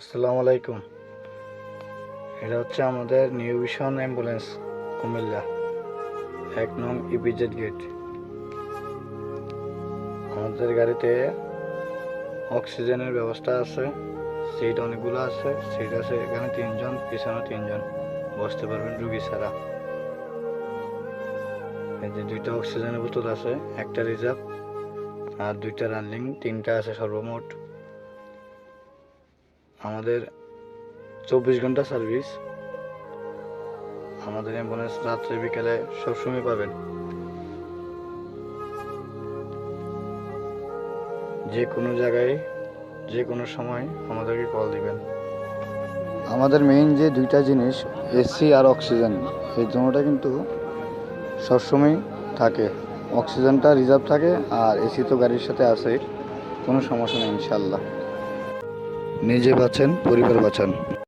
আসসালামু আলাইকুম। এটা হচ্ছে আমাদের নিউ ভিশন অ্যাম্বুলেন্স, কুমিল্লা, এক নং ইপিজেড গেট। আমাদের গাড়িতে অক্সিজেনের ব্যবস্থা আছে, সিট অনেকগুলো আছে, সিট আছে এখানে তিনজন, পিছনে তিনজন, বসতে পারবেন রুগী ছাড়া। এই যে দুইটা অক্সিজেনের বোতল আছে, একটা রিজার্ভ আর দুইটা রানিং, তিনটা আছে সর্বমোট। আমাদের চব্বিশ ঘণ্টা সার্ভিস আমাদের অ্যাম্বুলেন্স রাত্রে, বিকেলে সবসময় পাবেন। যে কোনো জায়গায়, যে কোনো সময় আমাদেরকে কল দিবেন। আমাদের মেইন যে দুইটা জিনিস এসি আর অক্সিজেন এই দুটোটা কিন্তু সবসময় থাকে। অক্সিজেনটা রিজার্ভ থাকে আর এসি তো গাড়ির সাথে আছে, কোনো সমস্যা নেই ইনশাল্লাহ নিজে বাঁচেন পরিবার বাঁচান।